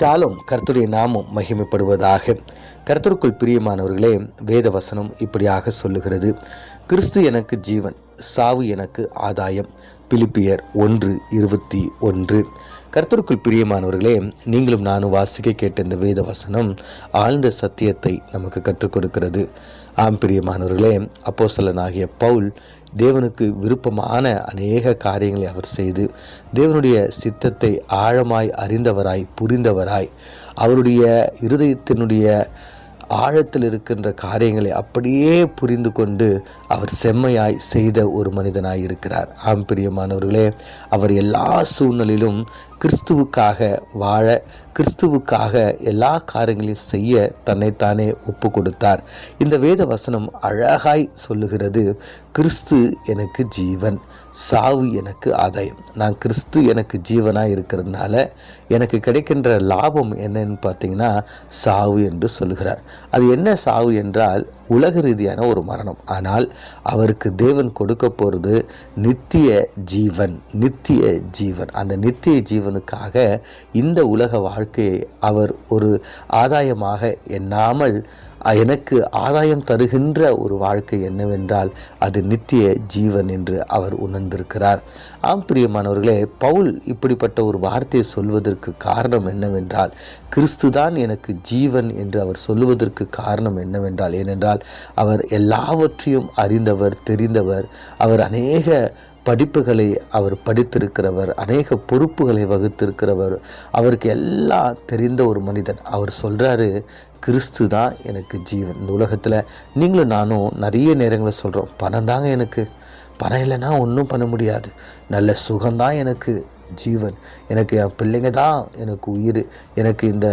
ஷாலும் கர்த்துடைய நாமம் மகிமைப்படுவதாக. கர்த்தருக்குள் பிரியமானவர்களே வேத வசனம் இப்படியாக சொல்லுகிறது. கிறிஸ்து எனக்கு ஜீவன் சாவு எனக்கு ஆதாயம். பிலிப்பியர் ஒன்று இருபத்தி ஒன்று. கர்த்தருக்குள் பிரியமானவர்களே நீங்களும் நானும் வாசிக்க கேட்ட இந்த வேத வசனம் ஆழ்ந்த சத்தியத்தை நமக்கு கற்றுக் கொடுக்கிறது. ஆம் பிரியமானவர்களே அப்போஸ்தலனாகிய பவுல் தேவனுக்கு விருப்பமான அநேக காரியங்களை அவர் செய்து தேவனுடைய சித்தத்தை ஆழமாய் அறிந்தவராய் புரிந்தவராய் அவருடைய இருதயத்தினுடைய ஆழத்தில் இருக்கின்ற காரியங்களை அப்படியே புரிந்து கொண்டு அவர் செம்மையாய் செய்த ஒரு மனிதனாய் இருக்கிறார் ஆம் பிரியமானவர்களே அவர் எல்லா சூழ்நிலையிலும் கிறிஸ்துவுக்காக வாழ கிறிஸ்துவுக்காக எல்லா காரியங்களையும் செய்ய தன்னைத்தானே ஒப்பு கொடுத்தார். இந்த வேத வசனம் அழகாய் சொல்லுகிறது கிறிஸ்து எனக்கு ஜீவன் சாவு எனக்கு ஆதாயம். நான் கிறிஸ்து எனக்கு ஜீவனாக இருக்கிறதுனால எனக்கு கிடைக்கின்ற லாபம் என்னன்னு பார்த்தீங்கன்னா சாவு என்று சொல்லுகிறார். அது என்ன சாவு என்றால் உலக ரீதியான ஒரு மரணம். ஆனால் அவருக்கு தேவன் கொடுக்க போகிறது நித்திய ஜீவன் நித்திய ஜீவன். அந்த நித்திய ஜீவனுக்காக இந்த உலக வாழ்க்கையை அவர் ஒரு ஆதாயமாக எண்ணாமல் எனக்கு ஆதாயம் தருகின்ற ஒரு வாழ்க்கை என்னவென்றால் அது நித்திய ஜீவன் என்று அவர் உணர்ந்திருக்கிறார். ஆம் பிரியமானவர்களே பவுல் இப்படிப்பட்ட ஒரு வார்த்தையை சொல்வதற்கு காரணம் என்னவென்றால் கிறிஸ்து தான் எனக்கு ஜீவன் என்று அவர் சொல்லுவதற்கு காரணம் என்னவென்றால் ஏனென்றால் அவர் எல்லாவற்றையும் அறிந்தவர் தெரிந்தவர். அவர் அநேக படிப்புகளை அவர் படித்திருக்கிறவர் அநேக பொறுப்புகளை வகுத்திருக்கிறவர் அவருக்கு எல்லாம் தெரிந்த ஒரு மனிதன். அவர் சொல்கிறாரு கிறிஸ்து தான் எனக்கு ஜீவன். இந்த உலகத்தில் நீங்களும் நானும் நிறைய நேரங்களில் சொல்கிறோம் பணம் தாங்க எனக்கு. பணம் இல்லைன்னா ஒன்றும் பண்ண முடியாது. நல்ல சுகம்தான் எனக்கு. ஜீவன். எனக்கு என் பிள்ளைங்க தான் எனக்கு உயிர். எனக்கு இந்த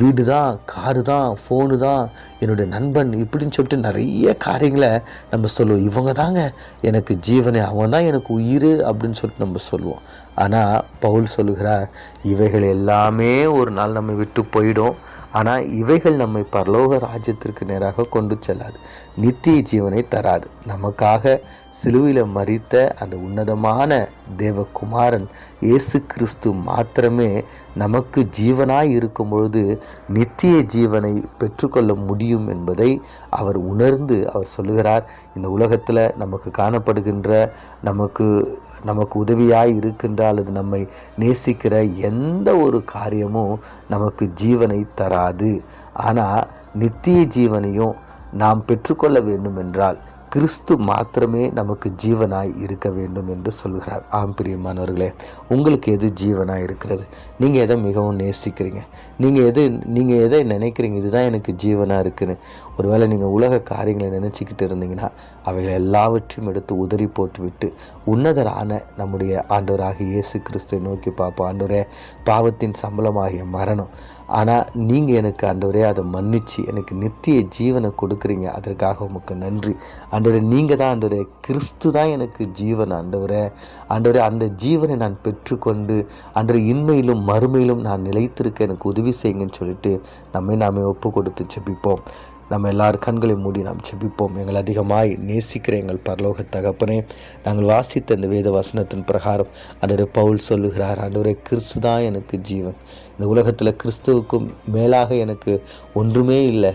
வீடு தான் காரு தான் ஃபோனு தான் என்னுடைய நண்பன் இப்படின்னு சொல்லிட்டு நிறைய காரியங்களை நம்ம சொல்லுவோம். இவங்க தாங்க எனக்கு ஜீவனே அவன் தான் எனக்கு உயிர் அப்படின்னு சொல்லிட்டு நம்ம சொல்லுவோம். ஆனால் பவுல் சொல்லுகிறார் இவைகள் எல்லாமே ஒரு நாள் நம்ம விட்டு போயிடும். ஆனால் இவைகள் நம்மை பரலோக ராஜ்யத்திற்கு நேராக கொண்டு செல்லாது. நித்திய ஜீவனை தராது. நமக்காக சிலுவையில் மறித்த அந்த உன்னதமான தேவகுமாரன் இயேசு கிறிஸ்து மாத்திரமே நமக்கு ஜீவனாய் இருக்கும் பொழுது நித்திய ஜீவனை பெற்றுக்கொள்ள முடியும் என்பதை அவர் உணர்ந்து அவர் சொல்லுகிறார். இந்த உலகத்தில் நமக்கு காணப்படுகின்ற நமக்கு நமக்கு உதவியாய் இருக்கின்ற அல்லது நம்மை நேசிக்கிற எந்த ஒரு காரியமும் நமக்கு ஜீவனை தராது. ஆனால் நித்திய ஜீவனையும் நாம் பெற்றுக்கொள்ள வேண்டும் என்றால் கிறிஸ்து மாத்திரமே நமக்கு ஜீவனாய் இருக்க வேண்டும் என்று சொல்கிறார். ஆம் பிரியமானவர்களே உங்களுக்கு எது ஜீவனாக இருக்கிறது? நீங்கள் எதை மிகவும் நேசிக்கிறீங்க? நீங்கள் எது நீங்கள் எதை நினைக்கிறீங்க? இதுதான் எனக்கு ஜீவனாக இருக்குன்னு. ஒருவேளை நீங்கள் உலக காரியங்களை நினச்சிக்கிட்டு இருந்தீங்கன்னா அவைகள் எல்லாவற்றையும் எடுத்து உதறி போட்டுவிட்டு உன்னதரான நம்முடைய ஆண்டவராக இயேசு கிறிஸ்துவை நோக்கி பார்ப்போம். ஆண்டவரே பாவத்தின் சம்பளமாகிய மரணம் ஆனால் நீங்கள் எனக்கு ஆண்டவரே அதை மன்னித்து எனக்கு நித்திய ஜீவனை கொடுக்குறீங்க. அதற்காக உமக்கு நன்றி. ஆண்டவரே நீங்கள் தான் ஆண்டவரே கிறிஸ்து தான் எனக்கு ஜீவன் ஆண்டவரே. ஆண்டவரே அந்த ஜீவனை நான் பெற்றுக்கொண்டு ஆண்டவரே இன்மையிலும் மறுமையிலும் நான் நிலைத்திருக்க எனக்கு உதவி செய்யுங்கன்னு சொல்லிட்டு நம்மை நாமே ஒப்பு கொடுத்து செபிப்போம். நம்ம எல்லார் கண்களை மூடி நாம் செபிப்போம் எங்கள் அதிகமாய் நேசிக்கிற எங்கள் பரலோக தகப்பனே நாங்கள் வாசித்த இந்த வேத வசனத்தின் பிரகாரம் ஆண்டவரே பவுல் சொல்லுகிறார் அன்றுவரை கிறிஸ்து தான் எனக்கு ஜீவன். இந்த உலகத்தில் கிறிஸ்துவுக்கும் மேலாக எனக்கு ஒன்றுமே இல்லை.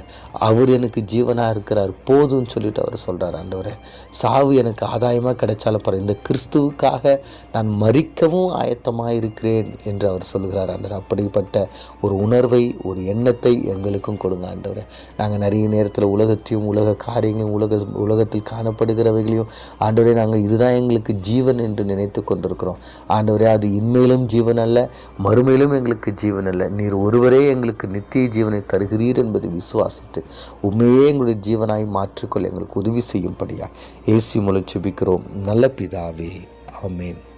அவர் எனக்கு ஜீவனாக இருக்கிறார். போதும்னு சொல்லிட்டு அவர் சொல்கிறார் ஆண்டவரே சாவு எனக்கு ஆதாயமாக கிடைச்சாலும் பரவாயில்ல. இந்த கிறிஸ்துவுக்காக நான் மறிக்கவும் ஆயத்தமாக இருக்கிறேன் என்று அவர் சொல்லுகிறார். ஆண்டவர் அப்படிப்பட்ட ஒரு உணர்வை ஒரு எண்ணத்தை எங்களுக்கும் கொடுங்க ஆண்டவரை. நாங்கள் நிறைய நேரத்தில் உலகத்தையும் உலக காரியங்களையும் உலக உலகத்தில் காணப்படுகிறவைகளையும் ஆண்டவரே நாங்கள் இதுதான் எங்களுக்கு ஜீவன் என்று நினைத்து கொண்டிருக்கிறோம். ஆண்டவரே அது இன்மையிலும் ஜீவன் அல்ல மறுமையிலும் எங்களுக்கு ஜீவன் அல்ல. நீர் ஒருவரே எங்களுக்கு நித்திய ஜீவனை தருகிறீர் என்பதை விசுவாசித்து உண்மையே எங்களுடைய ஜீவனாய் மாற்றிக்கொள்ள எங்களுக்கு உதவி செய்யும்படியா ஏசி மூலம் செபிக்கிறோம் நல்ல பிதாவே ஆமென்.